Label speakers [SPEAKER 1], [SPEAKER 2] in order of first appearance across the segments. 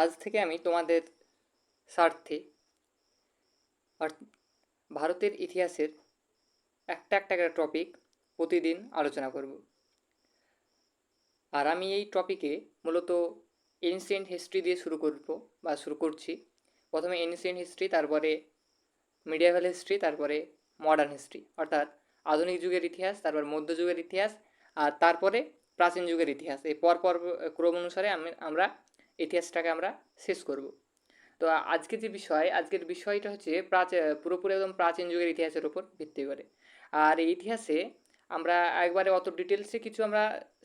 [SPEAKER 1] আজ থেকে আমি তোমাদের স্বার্থে ভারতের ইতিহাসের একটা একটা করে টপিক প্রতিদিন আলোচনা করব। আর আমি এই টপিকে মূলত এনসিয়েন্ট হিস্ট্রি দিয়ে শুরু করব বা শুরু করছি। প্রথমে এনসিয়েন্ট হিস্ট্রি তারপরে মিডিয়াভাল হিস্ট্রি তারপরে মডার্ন হিস্ট্রি অর্থাৎ আধুনিক যুগের ইতিহাস, তারপর মধ্যযুগের ইতিহাস, আর তারপরে প্রাচীন যুগের ইতিহাস। এই পর পর ক্রম অনুসারে আমি, আমরা ইতিহাসটাকে আমরা শেষ করব। তো আজকের যে বিষয়, আজকের বিষয়টা হচ্ছে প্রাচ, পুরোপুরি একদম প্রাচীন যুগের ইতিহাসের উপর ভিত্তি করে। আর এই ইতিহাসে আমরা একবারে অত ডিটেলসে কিছু আমরা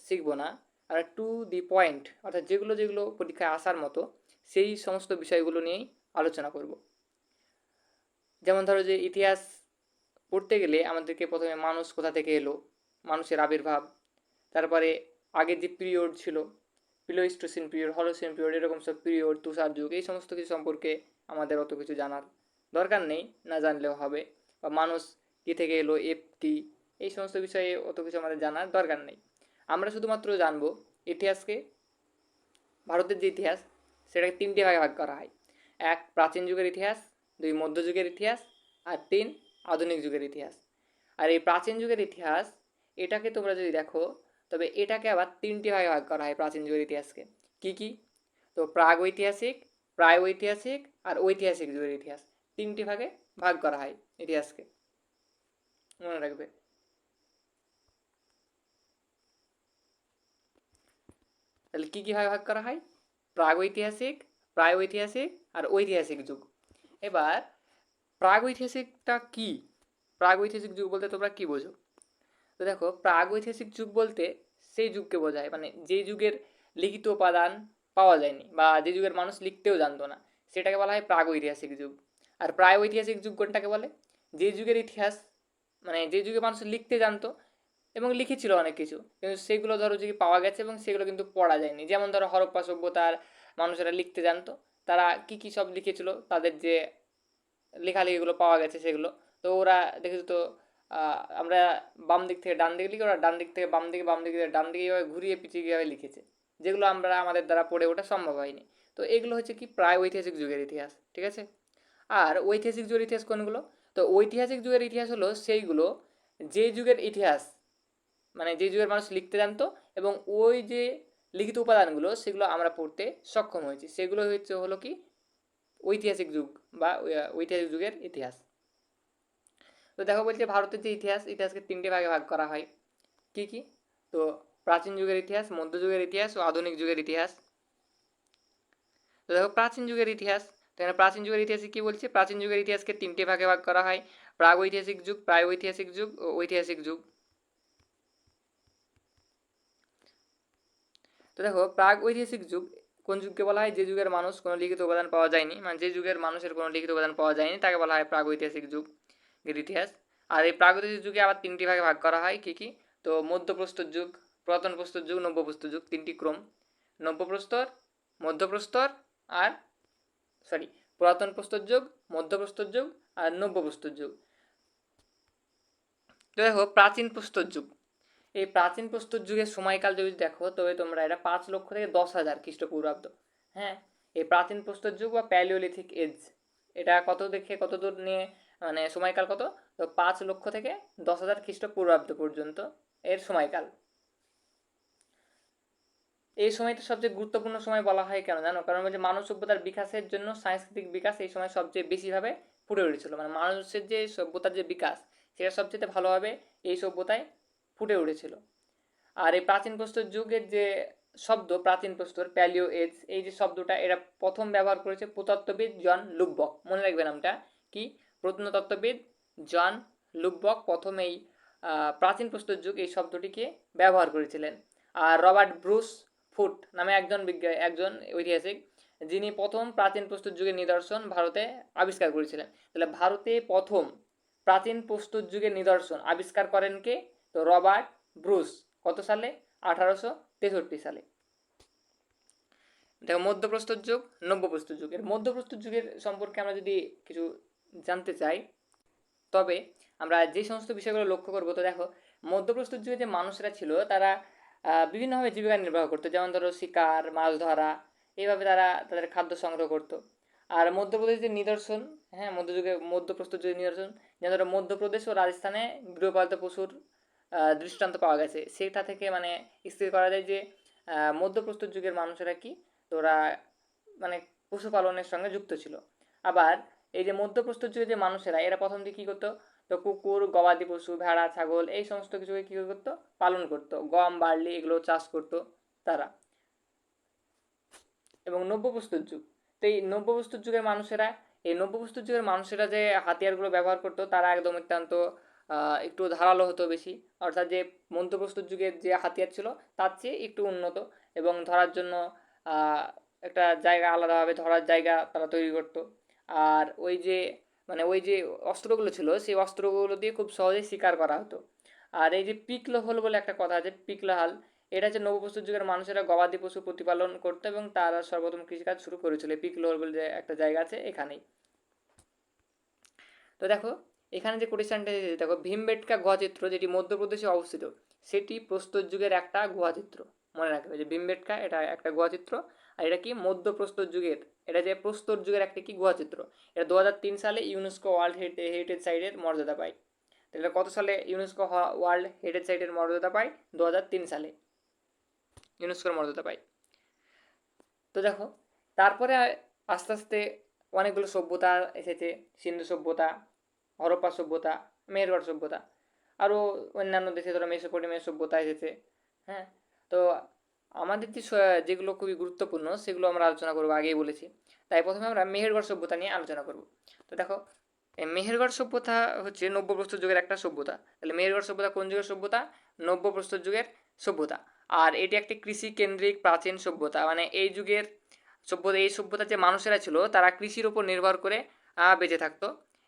[SPEAKER 1] শিখব না। আর টু দি পয়েন্ট অর্থাৎ যেগুলো যেগুলো পরীক্ষায় আসার মতো, সেই সমস্ত বিষয়গুলো নিয়েই আলোচনা করব। যেমন ধরো যে ইতিহাস পড়তে গেলে আমাদেরকে প্রথমে মানুষ কোথা থেকে এলো? মানুষের আবির্ভাব, তারপরে আগে যে পিরিয়ড ছিল প্লিওস্টোসিন পিরিয়ড হলোসিন পিরিয়ড এরকম সব পিরিয়ড তুষার যুগ এই সমস্ত কিছু সম্পর্কে আমাদের অত কিছু জানার দরকার নেই, না জানলেও হবে। বা মানুষ কী থেকে এলো, এফ কি, এই সমস্ত বিষয়ে অত কিছু আমাদের জানার দরকার নেই। আমরা শুধুমাত্র জানব ইতিহাসকে, ভারতের যে ইতিহাস, সেটাকে তিনটি ভাগে ভাগ করা হয়। এক, প্রাচীন যুগের ইতিহাস, দুই মধ্যযুগের ইতিহাস, আর তিন, আধুনিক যুগের ইতিহাস। আর এই প্রাচীন যুগের ইতিহাস, এটাকে তোমরা যদি দেখো তবে এটাকে আবার তিনটি ভাগে ভাগ করা হয় প্রাচীন যুগের ইতিহাসকে। কি কি? তো প্রাগ ঐতিহাসিক, প্রায় ঐতিহাসিক আর ঐতিহাসিক যুগের ইতিহাস। তিনটি ভাগে ভাগ করা হয় ইতিহাসকে। মনে রাখবে। তাহলে কী কী ভাগে ভাগ করা হয়? প্রাগ ঐতিহাসিক, প্রায় ঐতিহাসিক আর ঐতিহাসিক যুগ। এবার প্রাগ ঐতিহাসিকটা কি? প্রাগ ঐতিহাসিক যুগ বলতে তোমরা কি বোঝো? তো দেখো, প্রাগ ঐতিহাসিক যুগ বলতে সেই যুগকে বোঝায়। মানে যে যুগের লিখিত উপাদান পাওয়া যায়নি বা যে যুগের মানুষ লিখতেও জানতো না, সেটাকে বলা হয় প্রাগ ঐতিহাসিক যুগ। আর প্রায় ঐতিহাসিক যুগ কোনটাকে বলে? যে যুগের ইতিহাস মানে যে যুগে মানুষ লিখতে জানতো এবং লিখেছিল অনেক কিছু, কিন্তু সেগুলো ধরো যদি পাওয়া গেছে এবং সেগুলো কিন্তু পড়া যায়নি। যেমন ধরো হরপ্পা সভ্যতার মানুষেরা লিখতে জানতো, তারা কী কী সব লিখেছিল, তাদের যে লেখালেখিগুলো পাওয়া গেছে সেগুলো। তো ওরা দেখেছ তো আমরা বাম দিক থেকে ডান দিকে লিখি, ওরা ডান দিক থেকে বাম দিকে, বাম দিক থেকে ডান দিকে এইভাবে ঘুরিয়ে পিছিয়ে কীভাবে লিখেছে। যেগুলো আমরা আমাদের দ্বারা পড়ে ওঠা সম্ভব হয়নি। তো এগুলো হচ্ছে কি প্রায় ঐতিহাসিক যুগের ইতিহাস, ঠিক আছে? আর ঐতিহাসিক যুগের ইতিহাস কোনগুলো? তো ঐতিহাসিক যুগের ইতিহাস হলো সেইগুলো, যে যুগের ইতিহাস মানে যে যুগের মানুষ লিখতে জানতো এবং ওই যে লিখিত উপাদানগুলো, সেগুলো আমরা পড়তে সক্ষম হয়েছি। সেগুলো হচ্ছে হলো কি ঐতিহাসিক যুগ বা ঐতিহাসিক যুগের ইতিহাস। তো দেখো বলছে ভারতের যে ইতিহাস, ইতিহাসকে তিনটে ভাগে ভাগ করা হয়। কি কি? তো প্রাচীন যুগের ইতিহাস মধ্যযুগের ইতিহাস ও আধুনিক যুগের ইতিহাস। তো দেখো প্রাচীন যুগের ইতিহাস, তো এখানে প্রাচীন যুগের ইতিহাসে কি বলছে? প্রাচীন যুগের ইতিহাসকে তিনটে ভাগে ভাগ করা হয় প্রাগ ঐতিহাসিক যুগ প্রায় ঐতিহাসিক যুগ ও ঐতিহাসিক যুগ। তো দেখো প্রাগ ঐতিহাসিক যুগ, কোন যুগকে বলা হয়? যে যুগের মানুষ কোনো লিখিত উপাদান পাওয়া যায়নি মানে যে যুগের মানুষের কোনো লিখিত উপাদান পাওয়া যায়নি, তাকে বলা হয় প্রাগ ঐতিহাসিক যুগ। এর ইতিহাস আর এই প্রাগ ঐতিহাসিক যুগে আবার তিনটি ভাগে ভাগ করা হয়, কী কী? তো মধ্যপ্রস্তর যুগ পুরাতন প্রস্তর যুগ নব্যপ্রস্তর যুগ, তিনটি ক্রম। নব্যপ্রস্তর মধ্যপ্রস্তর আর সরি পুরাতন প্রস্তর যুগ মধ্যপ্রস্তর যুগ আর নব্যপ্রস্তর যুগ। তো দেখো প্রাচীন প্রস্তর যুগ। এই প্রাচীন প্রস্তর যুগের সময়কাল যদি দেখো, তবে তোমরা এটা পাঁচ লক্ষ থেকে দশ হাজার খ্রিস্টপূর্বাব্দ হ্যাঁ? এই প্রাচীন প্রস্তর যুগ বা প্যালিওলিথিক এজ, এটা কত দেখে, কত দূর নিয়ে মানে সময়কাল কত? তো পাঁচ লক্ষ থেকে দশ হাজার খ্রিস্টপূর্বাব্দ পর্যন্ত এর সময়কাল। এই সময়টা সবচেয়ে গুরুত্বপূর্ণ সময় বলা হয় কেন জানো? কারণ হচ্ছে মানব সভ্যতার বিকাশের জন্য সাংস্কৃতিক বিকাশ এই সময় সবচেয়ে বেশিভাবে ফুটে উঠেছিল। মানে মানুষের যে সভ্যতার যে বিকাশ, সেটা সবচেয়ে ভালোভাবে এই সভ্যতায় ফুটে উঠেছিল। আর এই প্রাচীন প্রস্তর যুগের যে শব্দ, প্রাচীন প্রস্তর, প্যালিও এজ এই যে শব্দটা, এরা প্রথম ব্যবহার করেছে প্রতত্ত্ববিদ জন লুকবক মনে রাখবেন নামটা কি? প্রত্নতত্ত্ববিদ জন লুকবক প্রথমেই প্রাচীন প্রস্তর যুগ এই শব্দটিকে ব্যবহার করেছিলেন। আর রবার্ট ব্রুস ফুট নামে একজন বিজ্ঞান একজন ঐতিহাসিক, যিনি প্রথম প্রাচীন প্রস্তর যুগের নিদর্শন ভারতে আবিষ্কার করেছিলেন। তাহলে ভারতে প্রথম প্রাচীন প্রস্তর যুগের নিদর্শন আবিষ্কার করেন কে? তো রবার্ট ব্রুস, কত সালে? আঠারোশো তেষট্টি সালে। দেখো মধ্যপ্রস্তর যুগ, নব্যপ্রস্তর যুগ। এর মধ্যপ্রস্তর যুগের সম্পর্কে আমরা যদি কিছু জানতে চাই। তবে আমরা যে সমস্ত বিষয়গুলো লক্ষ্য করব, তো দেখো মধ্যপ্রস্তর যুগে যে মানুষরা ছিল, তারা বিভিন্নভাবে জীবিকা নির্বাহ করতো। যেমন ধরো, শিকার, মাছ ধরা, এইভাবে তারা তাদের খাদ্য সংগ্রহ করতো। আর মধ্যপ্রদেশের নিদর্শন হ্যাঁ মধ্যযুগে মধ্যপ্রস্তর যুগের নিদর্শন, যেমন ধরো, মধ্যপ্রদেশ ও রাজস্থানে গৃহপালিত পশুর দৃষ্টান্ত পাওয়া গেছে। সেটা থেকে মানে স্থির করা যায় যে মধ্যপ্রস্তর যুগের মানুষেরা কি ওরা মানে পশুপালনের সঙ্গে যুক্ত ছিল। আবার এই যে মধ্যপ্রস্তর যুগের যে মানুষেরা, এরা প্রথম দিকে কী করতো? তো কুকুর, গবাদি পশু, ভেড়া, ছাগল, এই সমস্ত কিছুকে কী করতো? পালন করতো। গম, বার্লি, এগুলো চাষ করতো তারা। এবং নব্যপ্রস্তর যুগ তো এই নব্যপ্রস্তর যুগের মানুষেরা, এই নব্যপ্রস্তর যুগের মানুষেরা যে হাতিয়ারগুলো ব্যবহার করতো, তারা একদম অত্যন্ত একটু ধারালো হতো বেশি। অর্থাৎ যে মধ্যপ্রস্তর যুগের যে হাতিয়ার ছিল, তার চেয়ে একটু উন্নত। এবং ধরার জন্য একটা জায়গা আলাদাভাবে ধরার জায়গা তারা তৈরি করতো। আর ওই যে মানে ওই যে অস্ত্রগুলো ছিল, সেই অস্ত্রগুলো দিয়ে খুব সহজেই শিকার করা হতো। আর এই যে পিকলোহল বলে একটা কথা আছে, পিকলোহাল, এটা হচ্ছে নবপ্রস্তর যুগের মানুষেরা গবাদি পশু প্রতিপালন করতো এবং তারা সর্বপ্রথম কৃষিকাজ শুরু করেছিল। এই পিকলোহল বলে একটা জায়গা আছে এখানেই। তো দেখো, এখানে যে কোটেশনটা দেখো, ভীমবেটকা গুহাচিত্র যেটি মধ্যপ্রদেশে অবস্থিত, সেটি প্রস্তর যুগের একটা গুহাচিত্র মনে রাখবে যে ভীমবেটকা এটা একটা গুহাচিত্র আর এটা কি? মধ্যপ্রস্তর যুগের। এটা যে প্রস্তর যুগের একটা কি গুহাচিত্র? এটা দু সালে ইউনেস্কো ওয়ার্ল্ড হেরিটেজ সাইটের মর্যাদা পায়। এটা কত সালে ইউনেস্কো ওয়ার্ল্ড হেরিটেজ সাইটের মর্যাদা পায়? দু সালে। ইউনেস্কোর মর্যাদা পায়। তো দেখো, তারপরে আস্তে আস্তে অনেকগুলো সভ্যতা এসেছে। সিন্ধু সভ্যতা, হরপ্পা সভ্যতা মেহেরগড় সভ্যতা। আরও অন্যান্য দেশে ধরো মেসোপটেমিয়া সভ্যতা এসেছে। হ্যাঁ? তো আমাদের যেগুলো খুবই গুরুত্বপূর্ণ, সেগুলো আমরা আলোচনা করব, আগেই বলেছি। তাই প্রথমে আমরা মেহেরগড় সভ্যতা নিয়ে আলোচনা করব। তো দেখো মেহেরগড় সভ্যতা হচ্ছে নব্যপ্রস্তর যুগের একটা সভ্যতা। তাহলে মেহেরগড় সভ্যতা কোন যুগের সভ্যতা? নব্যপ্রস্তর যুগের সভ্যতা। আর এটি একটি কৃষি কেন্দ্রিক প্রাচীন সভ্যতা। মানে এই যুগের সভ্যতা, এই সভ্যতার যে মানুষেরা ছিল, তারা কৃষির উপর নির্ভর করে বেঁচে থাকতো।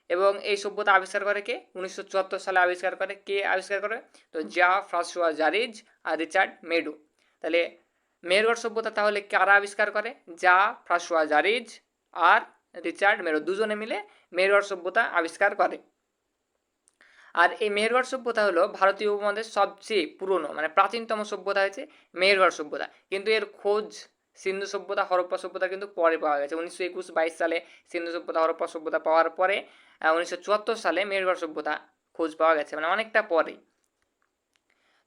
[SPEAKER 1] এবং এই সভ্যতা আবিষ্কার করে কে? উনিশশো চুয়াত্তর সালে আবিষ্কার করে। কে আবিষ্কার করে? তো জা ফ্রাসোয়া জারিজ আর রিচার্ড মেডো। তাহলে মেহেরগড় সভ্যতা তাহলে কারা আবিষ্কার করে? যা ফ্রাসোয়া জারিজ আর রিচার্ড মেরো। দুজনে মিলে মেহেরগড় সভ্যতা আবিষ্কার করে। আর এই মেহেরগড় সভ্যতা হলো ভারতীয় উপমহাদেশের সবচেয়ে পুরনো মানে প্রাচীনতম সভ্যতা হচ্ছে মেহেরগড় সভ্যতা। কিন্তু এর খোঁজ সিন্ধু সভ্যতা, হরপ্পা সভ্যতা কিন্তু পরে পাওয়া গেছে। উনিশশো একুশ বাইশ সালে সিন্ধু সভ্যতা, হরপ্পা সভ্যতা পাওয়ার পরে উনিশশো চুয়াত্তর সালে মেহেরগড় সভ্যতা খোঁজ পাওয়া গেছে মানে অনেকটা পরে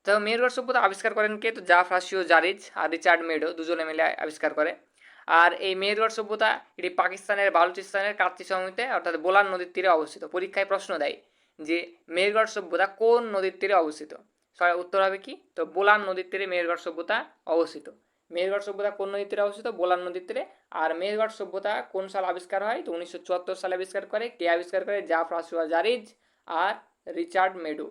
[SPEAKER 1] তো মেহেরগড় সভ্যতা আবিষ্কার করেন কে? তো জা ফ্রাসিও জারিজ আর রিচার্ড মেডো দুজনে মিলে আবিষ্কার করে। আর এই মেহেরগড় সভ্যতা এটি পাকিস্তানের, বালুচিস্তানের কাচ্চি সমভূমিতে অর্থাৎ বোলান নদীর তীরে অবস্থিত। পরীক্ষায় প্রশ্ন দেয় যে মেহেরগড় সভ্যতা কোন নদীর তীরে অবস্থিত? সবাই উত্তর হবে কি? তো বোলান নদীর তীরে মেহেরগড় সভ্যতা অবস্থিত। মেহেরগড় সভ্যতা কোন নদীর তীরে অবস্থিত? বোলান নদীর তীরে। আর মেহেরগড় সভ্যতা কোন সাল আবিষ্কার হয়? তো উনিশশো চুয়াত্তর সালে আবিষ্কার করে। কে আবিষ্কার করে? জা ফ্রাসুয়া জারিজ আর রিচার্ড মেডো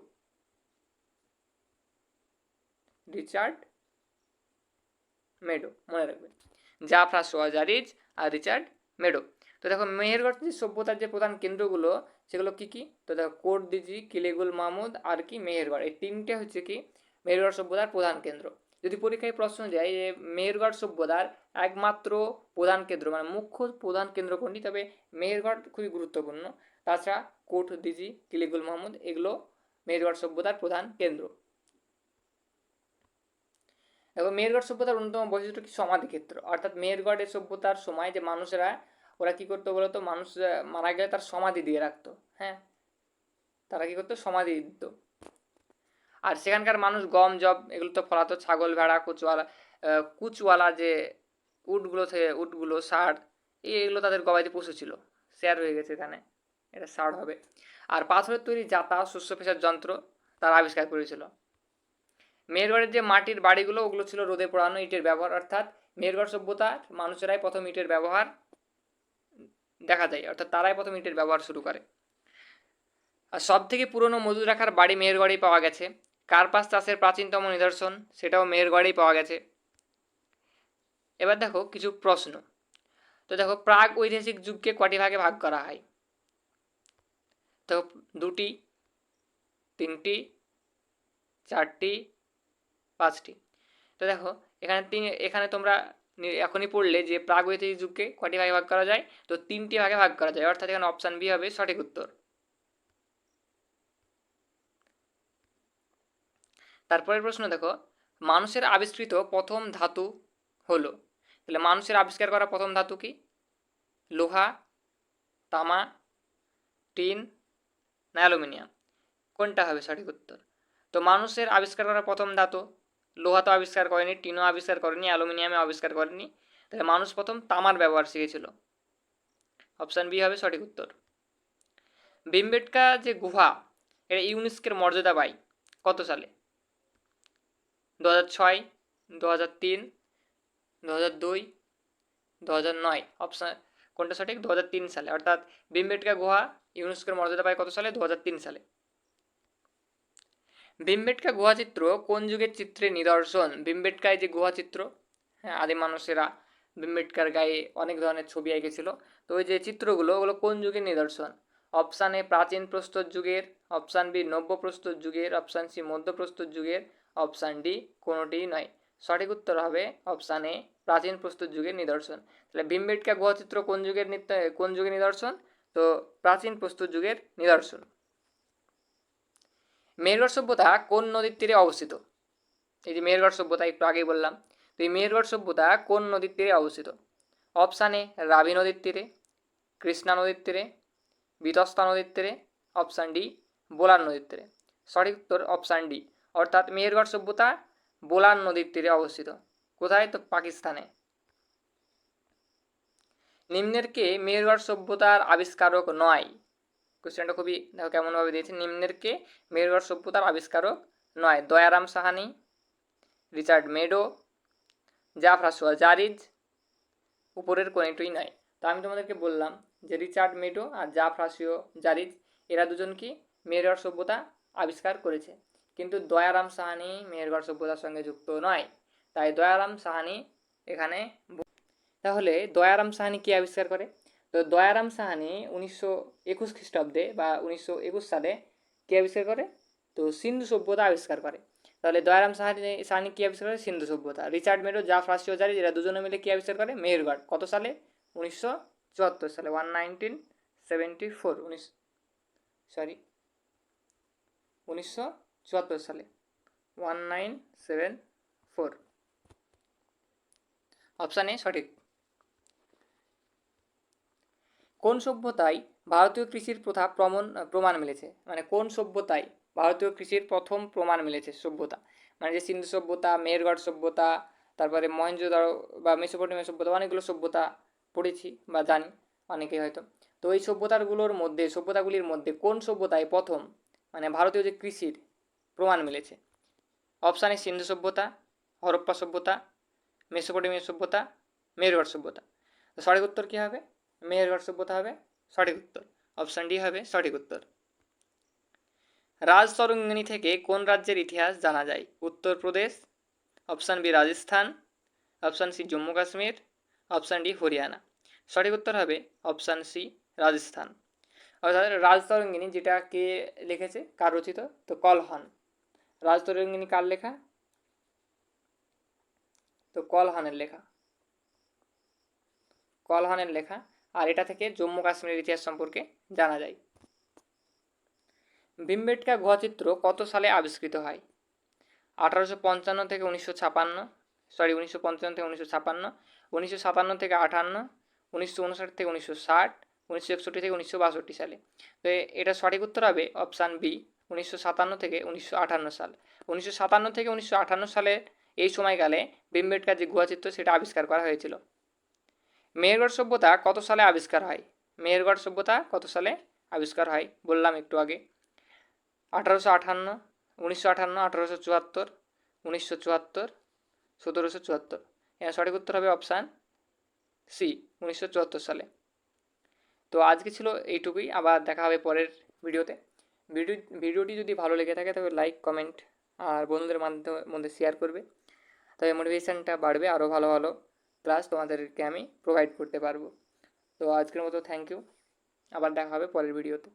[SPEAKER 1] রিচার্ড মেডো, মনে রাখবেন। জা ফ্রাসোয়া জারিজ আর রিচার্ড মেডো। তো দেখো মেহেরগড় সভ্যতার যে প্রধান কেন্দ্রগুলো, সেগুলো কি কি? তো দেখো, কোট দিজি, কিলেগুল মাহমুদ আর কি মেহেরগড় এই তিনটে হচ্ছে কি মেহেরগড় সভ্যতার প্রধান কেন্দ্র। যদি পরীক্ষায় প্রশ্ন যায় যে মেহেরগড় সভ্যতার একমাত্র প্রধান কেন্দ্র মানে মুখ্য প্রধান কেন্দ্র কোনটি? তবে মেহেরগড় খুবই গুরুত্বপূর্ণ। তাছাড়া কোট দিজি, কিলিগুল মাহমুদ, এগুলো মেহেরগড় সভ্যতার প্রধান কেন্দ্র। এবং মেহেরগড় সভ্যতার অন্যতম বৈশিষ্ট্য কি সমাধি সমাধিক্ষেত্র অর্থাৎ মেহেরগড়ের সভ্যতার সময় যে মানুষেরা, ওরা কি করতো বলতো মানুষ মারা গেলে তার সমাধি দিয়ে রাখতো হ্যাঁ? তারা কি করতো? সমাধি দিত। আর সেখানকার মানুষ গম, জব, এগুলো তো ফলাতো ছাগল, ভেড়া, কুচওয়ালা কুচওয়ালা যে উটগুলো থেকে, উটগুলো, ষাঁড়, এগুলো তাদের গবাদি পশু ছিল। শেয়ার হয়ে গেছে এখানে। এটা ষাঁড় হবে। আর পাথরের তৈরি জাতা, শস্য, পেশার যন্ত্র তারা আবিষ্কার করেছিল। মেহেরগড়ের যে মাটির বাড়িগুলো, ওগুলো ছিল রোদে পোড়ানো ইটের ব্যবহার, অর্থাৎ মেহেরগড় সভ্যতার মানুষেরাই প্রথম ইটের ব্যবহার দেখা যায়, অর্থাৎ তারাই প্রথম ইটের ব্যবহার শুরু করে। আর সব থেকে পুরনো মজুদ রাখার বাড়ি মেহেরগড়েই পাওয়া গেছে। কার্পাস চাষের প্রাচীনতম নিদর্শন, সেটাও মেহেরগড়েই পাওয়া গেছে। এবার দেখো কিছু প্রশ্ন। তো দেখো, প্রাগ ঐতিহাসিক যুগকে কটি ভাগে ভাগ করা হয়? তো দুটি, তিনটি, চারটি পাঁচটি। তো দেখো, এখানে তিন, এখানে তোমরা এখনই পড়লে যে প্রাগৈতিহাসিক যুগকে কটি ভাগে ভাগ করা যায়? তো তিনটি ভাগে ভাগ করা যায়। অর্থাৎ এখানে অপশান বি হবে সঠিক উত্তর। তারপরের প্রশ্ন দেখো, মানুষের আবিষ্কৃত প্রথম ধাতু হলো। তাহলে মানুষের আবিষ্কার করা প্রথম ধাতু কি? লোহা, তামা, টিন না অ্যালুমিনিয়াম। কোনটা হবে সঠিক উত্তর? তো মানুষের আবিষ্কার করা প্রথম ধাতু লোহা তো আবিষ্কার করেনি, টিনও আবিষ্কার করেনি অ্যালুমিনিয়ামে আবিষ্কার করেনি। তাহলে মানুষ প্রথম তামার ব্যবহার শিখেছিল। অপশান বি হবে সঠিক উত্তর। ভীমবেটকা যে গুহা এটা ইউনেস্কের মর্যাদা পায় কত সালে? দু হাজার ছয় দু হাজার তিন দু হাজার দুই দু হাজার নয়। অপশান, কোনটা সঠিক? দু হাজার তিন সালে। অর্থাৎ ভীমবেটকা গুহা ইউনেস্কোর মর্যাদা পায় কত সালে? দু হাজার তিন সালে। ভীমবেটকা গুহাচিত্র কোন যুগের চিত্রে নিদর্শন? ভীমবেটকায় যে গুহাচিত্র হ্যাঁ আদি মানুষেরা ভীমবেটকার গায়ে অনেক ধরনের ছবি এঁকেছিল। তো ওই যে চিত্রগুলো, ওগুলো কোন যুগের নিদর্শন? অপশান এ প্রাচীন প্রস্তর যুগের, অপশান বি নব্য প্রস্তর যুগের, অপশান সি মধ্য প্রস্তর যুগের, অপশান ডি কোনোটিই নয়। সঠিক উত্তর হবে অপশান এ প্রাচীন প্রস্তর যুগের নিদর্শন। তাহলে ভীমবেটকা গুহাচিত্র কোন যুগের কোন যুগের নিদর্শন? তো প্রাচীন প্রস্তর যুগের নিদর্শন। মেহেরগড় সভ্যতা কোন নদীর তীরে অবস্থিত? এই যে মেহেরগড় সভ্যতা, একটু আগেই বললাম। তো এই মেহেরগড় সভ্যতা কোন নদীর তীরে অবস্থিত? অপশান এ রাবি নদীর তীরে, কৃষ্ণা নদীর তীরে, বিতস্তা নদীর তীরে অপশান ডি বোলার নদীর তীরে। সঠিক উত্তর অপশান ডি অর্থাৎ মেহেরগড় সভ্যতা বোলার নদীর তীরে অবস্থিত। কোথায়? তো পাকিস্তানে। নিম্নের কে মেহেরগড় সভ্যতার আবিষ্কারক নয়? কোশ্চেনটা খুবই, দেখো কেমনভাবে দিয়েছে? নিম্নের কে মেহেরগড় সভ্যতার আবিষ্কারক নয়, Dayaram Sahni, Richard Meadow Jean Francois Jarrige, উপরের কোনটাই নয়। তো আমি তোমাদেরকে বললাম যে রিচার্ড মেডো আর জাফরাসিও জারিজ, এরা দুজন কি মেহেরগড় সভ্যতা আবিষ্কার করেছে? কিন্তু দয়ারাম সাহানি মেহেরগড় সভ্যতার সঙ্গে যুক্ত নয়। তাই দয়ারাম সাহানি এখানে তাহলে দয়ারাম সাহানি কি আবিষ্কার করে? তো দয়ারাম সাহানি উনিশশো একুশ খ্রিস্টাব্দে বা উনিশশো একুশ সালে কী আবিষ্কার করে? তো সিন্ধু সভ্যতা আবিষ্কার করে। তাহলে দয়ারাম সাহানি সাহানি কী আবিষ্কার করে? সিন্ধু সভ্যতা। রিচার্ড মেডো জাফ রাশিওজারি এরা দুজনে মিলে কী আবিষ্কার করে? মেহেরগড়। কত সালে? উনিশশো চুয়াত্তর সালে ওয়ান নাইনটিন সেভেন্টি ফোর উনিশ সরি উনিশশো চুয়াত্তর সালে one nine seven four option A সঠিক। কোন সভ্যতায় ভারতীয় কৃষির প্রথা প্রমাণ প্রমাণ মিলেছে? মানে কোন সভ্যতায় ভারতীয় কৃষির প্রথম প্রমাণ মিলেছে সভ্যতা? মানে যে সিন্ধু সভ্যতা, মেহেরগড় সভ্যতা, তারপরে মহেঞ্জোদারো বা মেসোপটেমিয়া সভ্যতা, অনেকগুলো সভ্যতা পড়েছি বা জানি, অনেকেই হয়তো। তো এই সভ্যতাগুলোর মধ্যে, সভ্যতাগুলির মধ্যে কোন সভ্যতায় প্রথম মানে ভারতীয় যে কৃষির প্রমাণ মিলেছে? অপশানে সিন্ধু সভ্যতা, হরপ্পা সভ্যতা, মেসোপটেমিয়া সভ্যতা, মেহেরগড় সভ্যতা। তো সঠিক উত্তর কী হবে? মেহেরগড় সভ্যতা হবে? সঠিক উত্তর। অপশান ডি হবে সঠিক উত্তর। রাজ তরঙ্গিনী থেকে কোন রাজ্যের ইতিহাস জানা যায়? Uttar Pradesh option B Rajasthan option C Jammu Kashmir option D Haryana. সঠিক উত্তর হবে অপশান সি রাজস্থান। অর্থাৎ রাজতরঙ্গিনী যেটা কে লিখেছে? কার রচিত? তো কলহন। রাজতরঙ্গিনী কার লেখা? তো কলহানের লেখা। কলহানের লেখা। আর এটা থেকে জম্মু কাশ্মীরের ইতিহাস সম্পর্কে জানা যায়। ভীমবেটকা গুহাচিত্র কত সালে আবিষ্কৃত হয়? আঠারোশো পঞ্চান্ন থেকে উনিশশো ছাপান্ন সরি উনিশশো পঞ্চান্ন থেকে উনিশশো ছাপান্ন, উনিশশো সাতান্ন থেকে আটান্ন উনিশশো উনষাট থেকে উনিশশো ষাট, উনিশশো একষট্টি থেকে উনিশশো বাষট্টি সালে। তো এটা সঠিক উত্তর হবে অপশান বি, উনিশশো সাতান্ন থেকে উনিশশো আটান্ন সাল। উনিশশো সাতান্ন থেকে উনিশশো আটান্ন সালে এই সময়কালে ভীমবেটকার যে গুহাচিত্র, সেটা আবিষ্কার করা হয়েছিল। মেহেরগড় সভ্যতা কত সালে আবিষ্কার হয়? মেহেরগড় সভ্যতা কত সালে আবিষ্কার হয়? বললাম একটু আগে। আঠারোশো আটান্ন উনিশশো আটান্ন আঠারোশো চুয়াত্তর, উনিশশো চুয়াত্তর, সতেরোশো চুয়াত্তর। এর সঠিক উত্তর হবে অপশান সি, উনিশশো চুয়াত্তর সালে। তো আজকে ছিল এইটুকুই, আবার দেখা হবে পরের ভিডিওতে। ভিডিও, ভিডিওটি যদি ভালো লেগে থাকে তবে লাইক, কমেন্ট আর বন্ধুদের মাধ্যমে, মধ্যে শেয়ার করবে। তবে মোটিভেশানটা বাড়বে আরও ভালো ভালো। ক্লাস তোমাদেরকে আমি প্রোভাইড করতে পারব। তো আজকের মতো থ্যাংক ইউ আবার দেখা হবে পরের ভিডিওতে